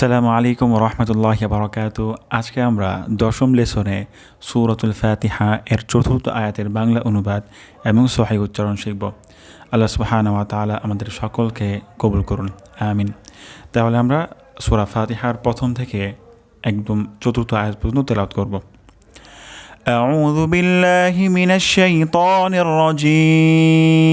আসসালামু আলাইকুম রহমতুল্লাহ বারকাত আজকে আমরা দশম লেসনে সুরতুল ফাতিহা এর চতুর্থ আয়াতের বাংলা অনুবাদ এবং সহায় উচ্চারণ শিখব আল্লাহ সুবাহানওয়া তালা আমাদের সকলকে কবুল করুন আমিন তাহলে আমরা সুরা ফাতিহার প্রথম থেকে একদম চতুর্থ আয়াত পর্যন্ত তেলাওয়াত করব أعوذ بالله من الشيطان الرجيم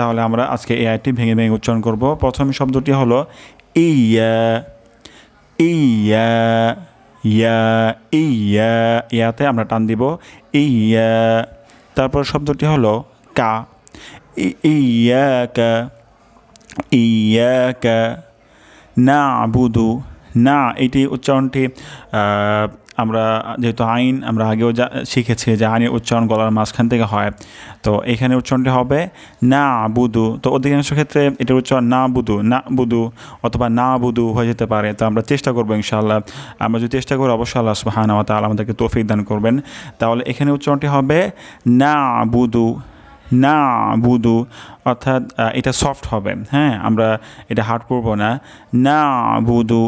তাহলে আমরা আজকে এই আয়টি ভেঙে ভেঙে উচ্চারণ করব। প্রথম শব্দটি হলো ইয়া ইয়া ইয়া ইয়া। ইয়াতে আমরা টান দিব। ইয়া। তারপর শব্দটি হলো কা। ইয়াকা ইয়াকা না বুধু না, এটি উচ্চারণটি আমরা যেহেতু আইন, আমরা আগেও যা শিখেছি যে আইনের উচ্চারণ গলার মাঝখান থেকে হয়। তো এখানে উচ্চারণটি হবে না বুধু তো অধিকাংশ ক্ষেত্রে এটার উচ্চারণ না বুধু না বুধু অথবা না বুধু হয়ে যেতে পারে। তো আমরা চেষ্টা করব ইনশাআল্লাহ। আমরা যদি চেষ্টা করি, অবশ্যই আল্লাহ সুবাহানা তাহলে আমাদেরকে তৌফিক দান করবেন। তাহলে এখানে উচ্চারণটি হবে না বুধু না বুধু অর্থাৎ এটা সফট হবে। হ্যাঁ আমরা এটা হার্ড করব না। না বুধু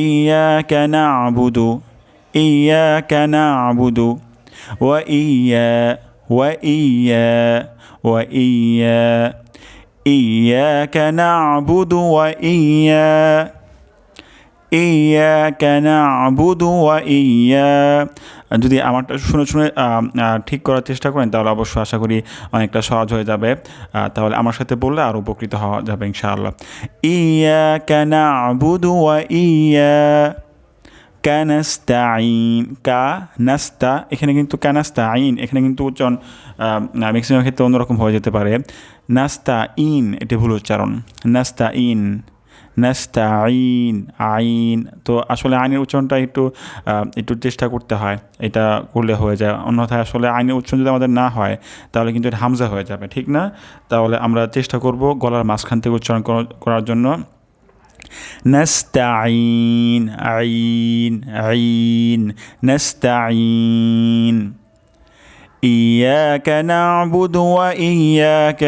ইয়া কেন বুধু إياك نعبد وإيا وإيا وإيا إياك نعبد وإيا إياك نعبد وإيا যদি আমারটা শুনে শুনে ঠিক করার চেষ্টা করেন তাহলে অবশ্যই আশা করি অনেকটা সহজ হয়ে যাবে তাহলে আমার সাথে বললে আরও উপকৃত হওয়া যাবে ইনশাআল্লাহ ইয়া কেনা বুধু ইয়া কানাস্তাইন কা নাস্তা এখানে কিন্তু কানাস্তাইন এখানে কিন্তু উচ্চারণ ম্যাক্সিমাম ক্ষেত্রে অন্যরকম হয়ে যেতে পারে। নাস্তা ইন এটি ভুল উচ্চারণ। নাস্তা ইন নাস্তা আইন। আইন তো আসলে আইনের উচ্চারণটা একটু একটু চেষ্টা করতে হয়। এটা করলে হয়ে যায়। অন্যথায় আসলে আইনের উচ্চারণ যদি আমাদের না হয়, তাহলে কিন্তু এটা হামজা হয়ে যাবে। ঠিক না? তাহলে আমরা চেষ্টা করব গলার মাঝখান থেকে উচ্চারণ করার জন্য। نستعين عين عين نستعين إياك نعبد وإياك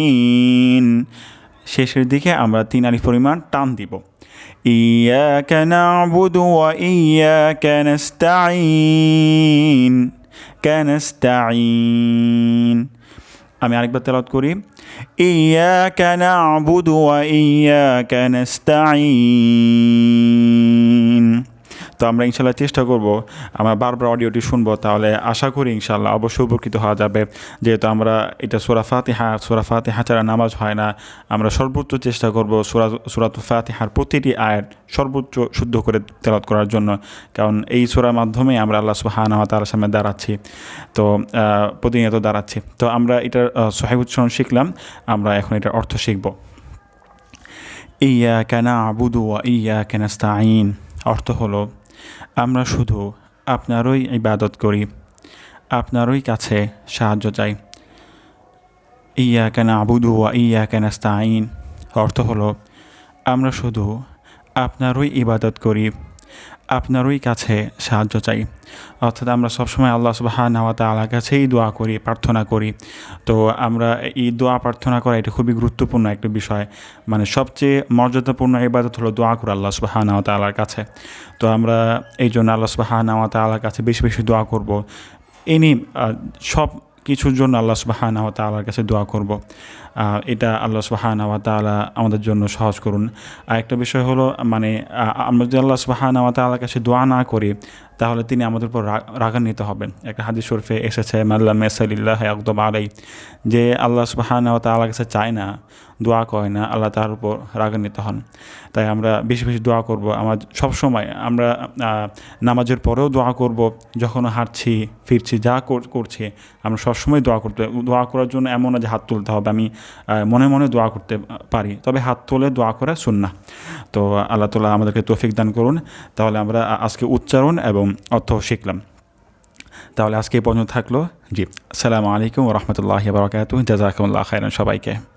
نستعين শেষের দিকে আমরা তিন আলিফ পরিমাণ টান দিব إياك نعبد وإياك نستعين كنستعين আমি আরেকবার তেলাওয়াত করি ইয়াকা না'বুদু ওয়া ইয়াকা নাস্তাঈন তো আমরা ইনশাল্লাহ চেষ্টা করব আমরা বারবার অডিওটি শুনব, তাহলে আশা করি ইনশাল্লাহ অবশ্যই উপকৃত হওয়া যাবে। যেহেতু আমরা এটা সোরা ফাতিহা সোরা ফাতিহা ছাড়া নামাজ হয় না, আমরা সর্বোচ্চ চেষ্টা করব সোরা, সোরাত ফাতিহার প্রতিটি আয়ের সর্বোচ্চ শুদ্ধ করে তেলাত করার জন্য, কারণ এই সোরার মাধ্যমে আমরা আল্লাহ সুবাহানা তার সামনে দাঁড়াচ্ছি। তো প্রতিনিয়ত দাঁড়াচ্ছি। তো আমরা এটার সহায় উচ্চারণ শিখলাম, আমরা এখন এটার অর্থ শিখব। ইয়া কেনা আবুদু ইয়া কেনাস্তাইন অর্থ হলো আমরা শুধু আপনারই ইবাদত করি, আপনারই কাছে সাহায্য চাই। ইয়া কেন আবুদু ইয়া কেন স্তাইন অর্থ হলো, আমরা শুধু আপনারই ইবাদত করি আপনারই কাছে সাহায্য চাই। অর্থাৎ আমরা সবসময় আল্লাহ সুবাহ নাওয়া তালার কাছেই দোয়া করি, প্রার্থনা করি। তো আমরা এই দোয়া প্রার্থনা করা এটা খুবই গুরুত্বপূর্ণ একটা বিষয়। মানে সবচেয়ে মর্যাদাপূর্ণ ইবাদত হলো দোয়া করা আল্লাহ সুবাহ নাওয়া তালার কাছে। তো আমরা এই জন্য আল্লাহ সুবাহ নাওয়া তালার কাছে বেশি বেশি দোয়া করব। ইনি সব কিছুর জন্য আল্লাহ সুবাহান আওয়া তালার কাছে দোয়া করব। এটা আল্লাহ সুবাহান আওয়া তালা আমাদের জন্য সহজ করুন। আর একটা বিষয় হলো মানে আমরা যদি আল্লাহ সুবাহান তালার কাছে দোয়া না করি, তাহলে তিনি আমাদের উপর রাগান্বিত হবেন। একটা হাদিস শরফে এসেছে মাল্লা মেসালিল্লাহ আকদম আলাই যে আল্লাহ সুবাহান আওয়া তালার কাছে চায় না দোয়া করে না, আল্লাহ তার উপর রাগান্বিত হন। তাই আমরা বেশি বেশি দোয়া করব। আমার সব সময় আমরা নামাজের পরেও দোয়া করব। যখন হাঁটছি, ফিরছি, যা কর- করছি, আমরা সবসময় দোয়া করতে, দোয়া করার জন্য এমন না যে হাত তুলতে হবে। আমি মনে মনে দোয়া করতে পারি। তবে হাত তুলে দোয়া করা সুন্না তো আল্লাহ তালা আমাদেরকে তৌফিক দান করুন। তাহলে আমরা আজকে উচ্চারণ এবং অর্থ শিখলাম। তাহলে আজকে এই পর্যন্ত থাকল। জি, আসসালামু আলাইকুম রহমতুল্লাহ বারকাত জাজাকুমুল্লাহ খাইরান সবাইকে।